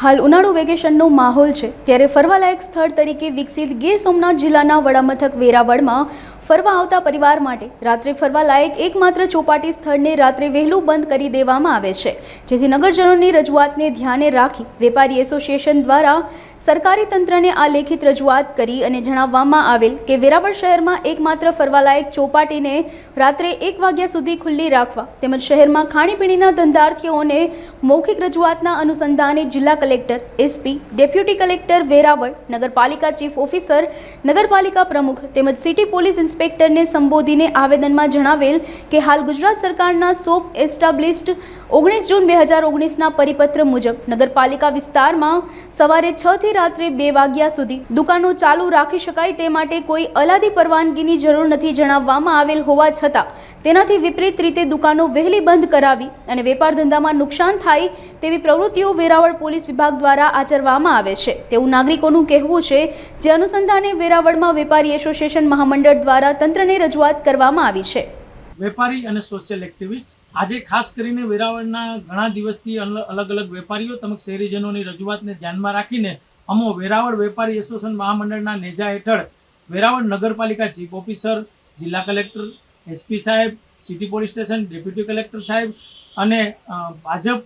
હાલ ઉનાળુ વેકેશનનો માહોલ છે. ત્યારે ફરવાલાયક સ્થળ તરીકે વિકસિત ગીર સોમનાથ જિલ્લાના વડામથક વેરાવળમાં ફરવા આવતા પરિવાર માટે રાત્રે ફરવાલાયક એકમાત્ર ચોપાટી સ્થળને રાત્રે વહેલું બંધ કરી દેવામાં આવે છે. જેથી નગરજનોની રજૂઆતને ધ્યાને રાખી વેપારી એસોસિએશન દ્વારા સરકારી તંત્રને આ લેખિત રજૂઆત કરી અને જણાવવામાં આવેલ કે વેરાવળ શહેરમાં એકમાત્ર ફરવાલાયક ચોપાટીને રાત્રે એક વાગ્યા સુધી ખુલ્લી રાખવા તેમજ શહેરમાં ખાણીપીણીના ધંધાર્થીઓને મૌખિક રજૂઆતના અનુસંધાને જિલ્લા collector, SP, deputy collector Veraval, નગરપાલિકા ચીફ ઓફિસર, નગરપાલિકા પ્રમુખ તેમજ સિટી પોલીસ ઇન્સ્પેક્ટરને સંબોધીને આવેદનમાં જણાવેલ કે હાલ ગુજરાત સરકારના સોપ એસ્ટાબ્લિશ્ડ ઓગણીસ જૂન બે હજાર ઓગણીસના પરિપત્ર મુજબ નગરપાલિકા વિસ્તારમાં સવારે છ થી રાત્રે બે વાગ્યા સુધી દુકાનો ચાલુ રાખી શકાય તે માટે કોઈ અલાદી પરવાનગીની જરૂર નથી જણાવવામાં આવેલ હોવા છતાં તેનાથી વિપરીત રીતે દુકાનો વહેલી બંધ કરાવી અને વેપાર ધંધામાં નુકસાન થાય તેવી પ્રવૃત્તિઓ વેરાવળ પોલીસ વિભાગ દ્વારા આચરવામાં આવે છે. તેવું નાગરિકોનું કહેવું છે જે અનુસંધાને વેરાવળમાં વેપારી એસોસિએશન મહામંડળ દ્વારા તંત્રને રજૂઆત કરવામાં આવી છે. વેપારી અને સોશિયલ એક્ટિવિસ્ટ. આજે ખાસ કરીને વેરાવળના ઘણા દિવસથી અલગ અલગ વેપારીઓ તેમજ શહેરીજનોની રજૂઆતને ધ્યાનમાં રાખીને અમો વેરાવળ વેપારી એસોસિએશન મહામંડળના નેજા હેઠળ વેરાવળ નગરપાલિકા ચીફ ઓફિસર, જિલ્લા કલેક્ટર, એસપી સાહેબ, city police station deputy collector સાહેબ અને ભાજપ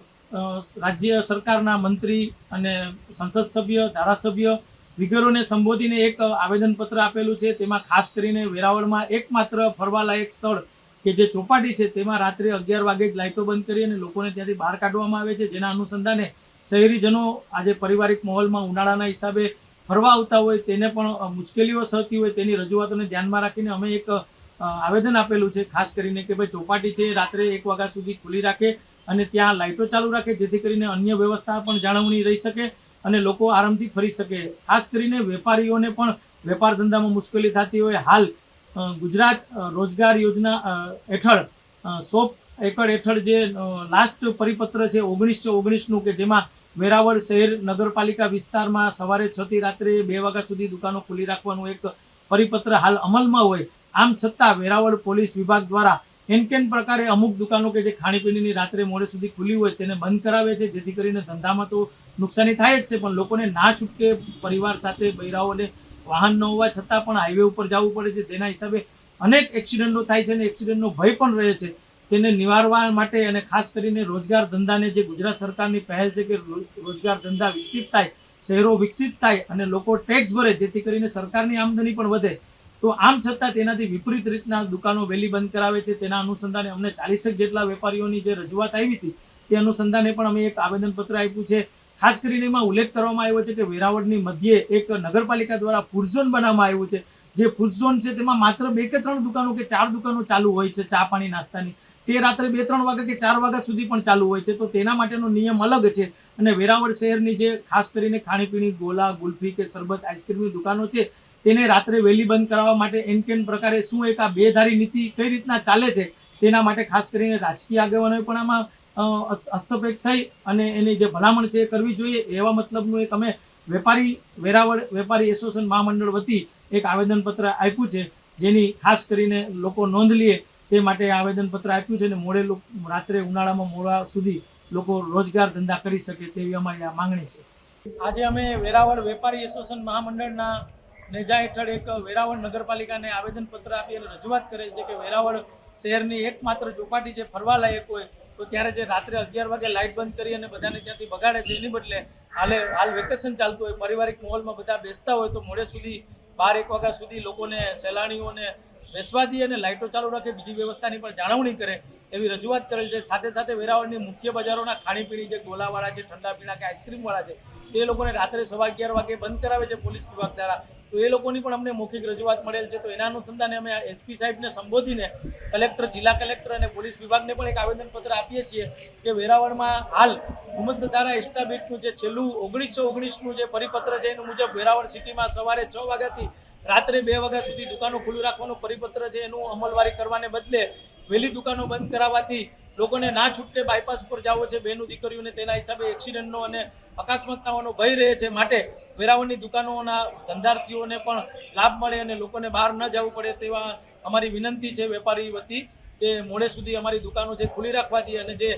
રાજ્ય સરકારના મંત્રી અને સંસદ સભ્ય, ધારાસભ્ય વિગરોને સંબોધીને એક આવેદનપત્ર આપેલું છે. તેમાં ખાસ કરીને વેરાવળમાં એકમાત્ર ફરવાલાયક સ્થળ કે જે ચોપાટી છે તેમાં રાત્રે અગિયાર વાગે જ લાઇટો બંધ કરી અને લોકોને ત્યાંથી બહાર કાઢવામાં આવે છે. જેના અનુસંધાને શહેરીજનો આજે પારિવારિક માહોલમાં ઉનાળાના હિસાબે ફરવા આવતા હોય તેને પણ મુશ્કેલીઓ સહતી હોય તેની રજૂઆતોને ધ્યાનમાં રાખીને અમે એક આવેદન આપેલું છે. ખાસ કરીને કે ભાઈ ચોપાટી છે રાત્રે એક વાગ્યા સુધી ખુલ્લી રાખે અને ત્યાં લાઇટો ચાલુ રાખે જેથી કરીને અન્ય વ્યવસ્થા પણ જાળવણી રહી શકે અને લોકો આરામથી ફરી શકે. ખાસ કરીને વેપારીઓને પણ વેપાર ધંધામાં મુશ્કેલી થતી હોય. હાલ ગુજરાત રોજગાર યોજના હેઠળ સો એકડ હેઠળ જે લાસ્ટ પરિપત્ર છે ઓગણીસો ઓગણીસનું કે જેમાં વેરાવળ શહેર નગરપાલિકા વિસ્તારમાં સવારે છ થી રાત્રે બે વાગ્યા સુધી દુકાનો ખુલ્લી રાખવાનું એક પરિપત્ર હાલ અમલમાં હોય. આમ છતાં વેરાવળ પોલીસ વિભાગ દ્વારા એનકેન પ્રકારે અમુક દુકાનો કે જે ખાણીપીણીની રાત્રે મોડે સુધી ખુલ્લી હોય તેને બંધ કરાવે છે, જેથી કરીને ધંધામાં તો નુકસાની થાય જ છે, પણ લોકોને ના છૂટકે પરિવાર સાથે બૈરાઓને વાહન ન હોવા છતાં પણ હાઈવે ઉપર જવું પડે છે. તેના હિસાબે અનેક એક્સિડન્ટો થાય છે અને એક્સિડન્ટનો ભય પણ રહે છે. તેને નિવારવા માટે અને ખાસ કરીને રોજગાર ધંધાને જે ગુજરાત સરકારની પહેલ છે કે રોજગાર ધંધા વિકસિત થાય, શહેરો વિકસિત થાય અને લોકો ટેક્સ ભરે જેથી કરીને સરકારની આમદની પણ વધે, તો આમ છતાં તેનાથી વિપરીત રીતના દુકાનો વહેલી બંધ કરાવે છે. તેના અનુસંધાને અમને ચાલીસેક જેટલા વેપારીઓની જે રજૂઆત આવી હતી, તે અનુસંધાને પણ અમે એક આવેદનપત્ર આપ્યું છે. ખાસ કરીને એમાં ઉલ્લેખ કરવામાં આવ્યો છે કે વેરાવળની મધ્યે એક નગરપાલિકા દ્વારા ફૂડ ઝોન બનાવવામાં આવ્યું છે. જે ફૂડ ઝોન છે તેમાં માત્ર બે કે ત્રણ દુકાનો કે ચાર દુકાનો ચાલુ હોય છે ચા પાણી નાસ્તાની. તે રાત્રે બે ત્રણ વાગ્યા કે ચાર વાગ્યા સુધી પણ ચાલુ હોય છે. તો તેના માટેનો નિયમ અલગ છે અને વેરાવળ શહેરની જે ખાસ કરીને ખાણીપીણી, ગોલા, ગુલ્ફી કે શરબત, આઈસ્ક્રીમની દુકાનો છે તેને રાત્રે વહેલી બંધ કરાવવા માટે એન કેન પ્રકારે શું એક આ બેધારી નીતિ કઈ રીતના ચાલે છે તેના માટે ખાસ કરીને રાજકીય આગેવાનોએ પણ આમાં હસ્તક્ષેપ થઈ અને એની જે ભલામણ છે એ કરવી જોઈએ એવા મતલબનું એક અમે વેપારી વેરાવળ, વેપારી એસોસિએશન મહામંડળ વતી એક આવેદનપત્ર આપ્યું છે. જેની ખાસ કરીને લોકો નોંધ લે તે માટે આવેદનપત્ર આપ્યું છે અને મોડે રાત્રે ઉનાળામાં મોડા સુધી લોકો રોજગાર ધંધા કરી શકે તેવી અમારી આ માંગણી છે. આજે અમે વેરાવળ વેપારી એસોસિએશન મહામંડળના નેજા હેઠળ એક વેરાવળ નગરપાલિકાને આવેદનપત્ર આપી અને રજૂઆત કરેલ છે કે વેરાવળ શહેરની એકમાત્ર ચોપાટી જે ફરવા લાયક હોય તો ત્યારે જે રાત્રે અગિયાર વાગે લાઇટ બંધ કરી અને બધાને ત્યાંથી બગાડે છે, એની બદલે હાલે, હાલ વેકેશન ચાલતું હોય, પારિવારિક માહોલમાં બધા બેસતા હોય તો મોડે સુધી, બાર, એક વાગ્યા સુધી લોકોને, સહેલાણીઓને બેસવા દે અને લાઇટો ચાલુ રાખે, બીજી વ્યવસ્થાની પણ જાળવણી કરે. એવી રજૂઆત કરેલ છે. સાથે સાથે વેરાવળની મુખ્ય બજારોના ખાણીપીણી જે ગોલાવાળા છે ઠંડા પીણા કે આઈસ્ક્રીમવાળા છે, તે લોકોને રાત્રે સવા અગિયાર વાગે બંધ કરાવે છે પોલીસ વિભાગ દ્વારા. તો એ લોકોની પણ અમને મૌખિક રજૂઆત મળેલ છે. તો એના અનુસંધાને અમે એસપી સાહેબને સંબોધીને કલેક્ટર, જિલ્લા કલેક્ટર અને પોલીસ વિભાગને પણ એક આવેદનપત્ર આપીએ છીએ કે વેરાવળમાં હાલ ઉમસ્ત ધારા એસ્ટાબ્લિશનું જે છેલ્લું ઓગણીસો ઓગણીસનું જે પરિપત્ર છે, એનું મુજબ વેરાવળ સિટીમાં સવારે છ વાગ્યાથી રાત્રે બે વાગ્યા સુધી દુકાનો ખુલ્લું રાખવાનો પરિપત્ર છે, એનું અમલવારી કરવાને બદલે વહેલી દુકાનો બંધ કરાવવાથી લોકોને ના છૂટકે બાયપાસ ઉપર જવો છે. બેનું દીકરીઓને તેના હિસાબે એક્સિડન્ટનો અને અકસ્માતતાઓનો ભય રહે છે માટે વેરાવળની દુકાનોના ધંધાર્થીઓને પણ લાભ મળે અને લોકોને બહાર ન જવું પડે તેવા અમારી વિનંતી છે. વેપારી વતી કે મોડે સુધી અમારી દુકાનો છે ખુલ્લી રાખવાથી અને જે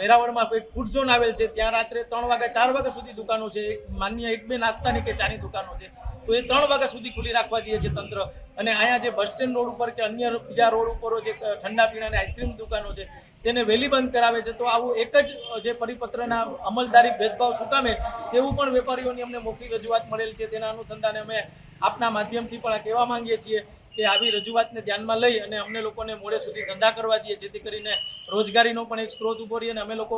વેરાવળમાં એક ફૂડ ઝોન આવેલ છે, ત્યાં રાત્રે ત્રણ વાગ્યા ચાર વાગ્યા સુધી દુકાનો છે. માન્ય એક બે નાસ્તાની કે ચાની દુકાનો છે. તો એ ત્રણ વાગ્યા સુધી ખુલ્લી રાખવા દે છે તંત્ર અને અહીંયા જે બસ સ્ટેન્ડ રોડ ઉપર કે અન્ય બીજા રોડ ઉપર જે ઠંડા પીણાની આઈસ્ક્રીમ દુકાનો છે, તેને વહેલી બંધ કરાવે છે. તો આવું એક જ જે પરિપત્રના અમલદારી ભેદભાવ સુકામે તેવું પણ વેપારીઓની અમને મૌખિક રજૂઆત મળેલ છે. તેના અનુસંધાને અમે આપના માધ્યમથી પણ કહેવા માંગીએ છીએ કે આવી રજૂઆતને ધ્યાનમાં લઈ અને અમને લોકોને મોડે સુધી ધંધા કરવા દઈએ, જેથી કરીને રોજગારીનો પણ એક સ્ત્રોત ઊભો રહી અને અમે લોકો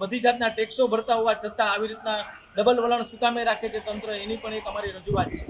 બધી જાતના ટેક્સો ભરતા હોવા છતાં આવી રીતના ડબલ વલણ સુકામે રાખે છે તંત્ર, એની પણ એક અમારી રજૂઆત છે.